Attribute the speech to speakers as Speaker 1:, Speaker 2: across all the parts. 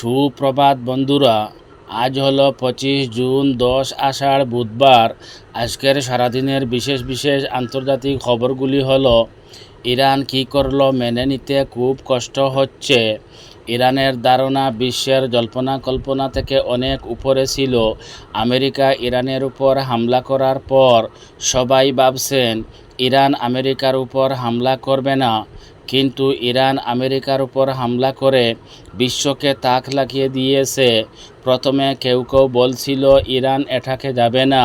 Speaker 1: সুপ্রভাত বন্ধুরা, আজ হলো পঁচিশ জুন, দশ আষাঢ় বুধবার। আজকের সারাদিনের বিশেষ বিশেষ আন্তর্জাতিক খবরগুলি হলো, ইরান কী করল মেনে নিতে খুব কষ্ট হচ্ছে। ইরানের ধারণা বিশ্বের জল্পনা কল্পনা থেকে অনেক উপরে ছিল। আমেরিকা ইরানের উপর হামলা করার পর সবাই ভাবছেন, ইরান আমেরিকার উপর হামলা করবে না। কিন্তু ইরান আমেরিকার উপর হামলা করে বিশ্বকে তাক লাগিয়ে দিয়েছে। প্রথমে কেউ কেউ বলছিল, ইরান এটাকে যাবে না।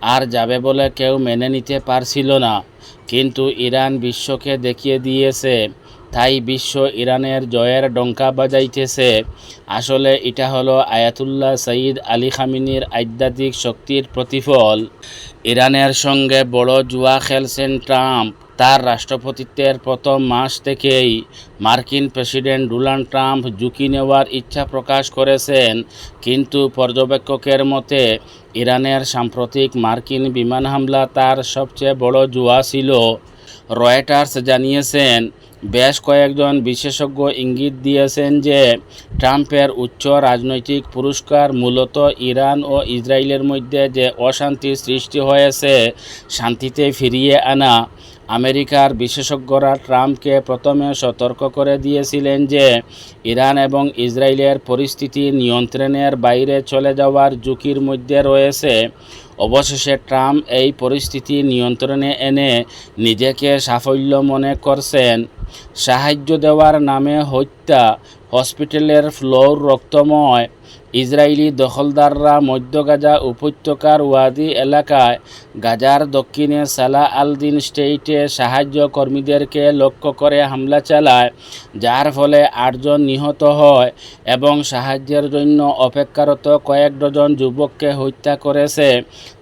Speaker 1: আর যাবে বলে কেউ মেনে নিতে পারছিল না। কিন্তু ইরান বিশ্বকে দেখিয়ে দিয়েছে, তাই বিশ্ব ইরানের জয়ের ডঙ্কা বাজাইতেছে। আসলে এটা হলো আয়াতুল্লাহ সঈদ আলী খামিনির আধ্যাত্মিক শক্তির প্রতিফল। ইরানের সঙ্গে বড় জুয়া খেলছেন ট্রাম্প। তার রাষ্ট্রপতিত্বের প্রথম মাস থেকেই মার্কিন প্রেসিডেন্ট ডোনাল্ড ট্রাম্প ঝুঁকি নেওয়ার ইচ্ছা প্রকাশ করেছেন। কিন্তু পর্যবেক্ষকের মতে, ইরানের সাম্প্রতিক মার্কিন বিমান হামলা তার সবচেয়ে বড় জুয়া ছিল। রয়টার্স জানিয়েছেন, বেশ কয়েকজন বিশেষজ্ঞ ইঙ্গিত দিয়েছেন যে, ট্রাম্পের উচ্চ রাজনৈতিক পুরস্কার মূলত ইরান ও ইসরায়েলের মধ্যে যে অশান্তি সৃষ্টি হয়েছে, শান্তিতে ফিরিয়ে আনা। আমেরিকার বিশেষজ্ঞরা ট্রাম্পকে প্রথমে সতর্ক করে দিয়েছিলেন যে ইরান এবং ইসরায়েলের পরিস্থিতি নিয়ন্ত্রণের বাইরে চলে যাওয়ার ঝুঁকির মধ্যে রয়েছে। অবশেষে ট্রাম্প এই পরিস্থিতি নিয়ন্ত্রণে এনে নিজেকে সাফল্য মনে করছেন। সাহায্য দেওয়ার নামে হত্যা, হসপিটালের ফ্লোর রক্তময় ইসরায়েলি দখলদাররা মধ্য গাজা উপত্যকার ওয়াদি এলাকায় গাজার দক্ষিণে সালা আল দিন স্টেটে সাহায্য কর্মীদেরকে লক্ষ্য করে হামলা চালায়, যার ফলে আটজন নিহত হয় এবং সাহায্যের জন্য অপেক্ষারত কয়েক ডজন যুবককে হত্যা করেছে।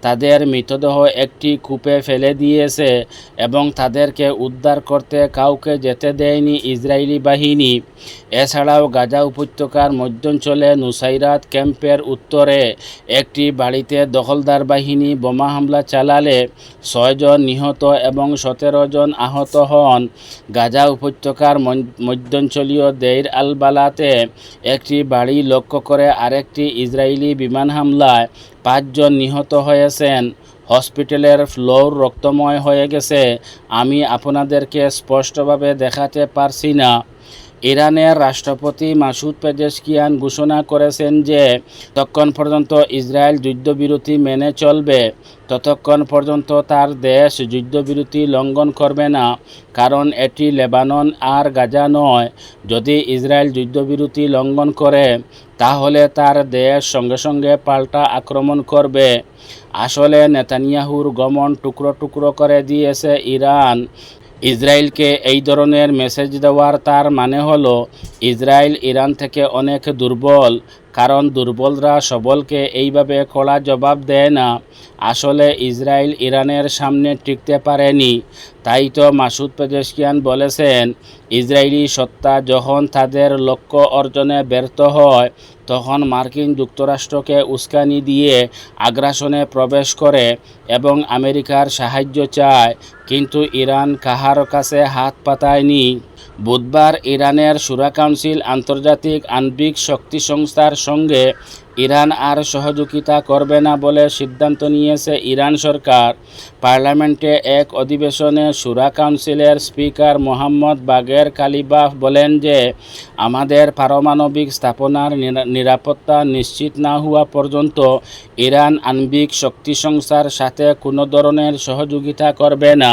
Speaker 1: তাদের মৃতদেহ একটি কূপে ফেলে দিয়েছে এবং তাদেরকে উদ্ধার করতে কাউকে যেতে দেয়নি ইসরায়েলি বাহিনী। এছাড়াও গাজা উপত্যকার মধ্যাঞ্চলে নুসাইরাত ক্যাম্পের উত্তরে একটি বাড়িতে দখলদার বাহিনী বোমা হামলা চালালে ছয়জন নিহত এবং সতেরো জন আহত হন। গাজা উপত্যকার মধ্যাঞ্চলীয় দেইর আল বালাতে একটি বাড়ি লক্ষ্য করে আরেকটি ইসরায়েলি বিমান হামলায় পাঁচজন নিহত হয়েছেন। হসপিটালের ফ্লোর রক্তময় হয়ে গেছে। আমি আপনাদেরকে স্পষ্টভাবে দেখাতে পারছি না। ইরানের রাষ্ট্রপতি মাসুদ পেজেশকিয়ান ঘোষণা করেছেন যে ততক্ষণ পর্যন্ত ইসরায়েল যুদ্ধবিরতি মেনে চলবে, ততক্ষণ পর্যন্ত তার দেশ যুদ্ধবিরতি লঙ্ঘন করবে না, কারণ এটি লেবানন আর গাজা নয়। যদি ইসরায়েল যুদ্ধবিরতি লঙ্ঘন করে, তাহলে তার দেশ সঙ্গে সঙ্গে পাল্টা আক্রমণ করবে। আসলে নেতানিয়াহুর গমন টুকরো টুকরো করে দিয়েছে ইরান। ইসরায়েলকে এই ধরনের মেসেজ দেওয়ার তার মানে হলো ইসরায়েল ইরান থেকে অনেক দুর্বল কারণ দুর্বলরা সবলকে এইভাবে কড়া জবাব দেয় না। আসলে ইসরায়েল ইরানের সামনে টিকতে পারেনি। তাই তো মাসুদ পেজেশকিয়ান বলেছেন, ইসরায়েলি সত্তা যখন তাদের লক্ষ্য অর্জনে ব্যর্থ হয়, তখন মার্কিন যুক্তরাষ্ট্রকে উস্কানি দিয়ে আগ্রাসনে প্রবেশ করে এবং আমেরিকার সাহায্য চায়, কিন্তু ইরান কাহার কাছে হাত পাতায়নি। বুধবার ইরানের সুরা কাউন্সিল আন্তর্জাতিক আণবিক শক্তি সংস্থার সঙ্গে ইরান আর সহযোগিতা করবে না বলে সিদ্ধান্ত নিয়েছে ইরান সরকার। পার্লামেন্টে এক অধিবেশনে সুরা কাউন্সিলের স্পিকার মোহাম্মদ বাগের কালিবাফ বলেন যে, আমাদের পারমাণবিক স্থাপনার নিরাপত্তা নিশ্চিত না হওয়া পর্যন্ত ইরান আণবিক শক্তি সংস্থার সাথে কোনো ধরনের সহযোগিতা করবে না।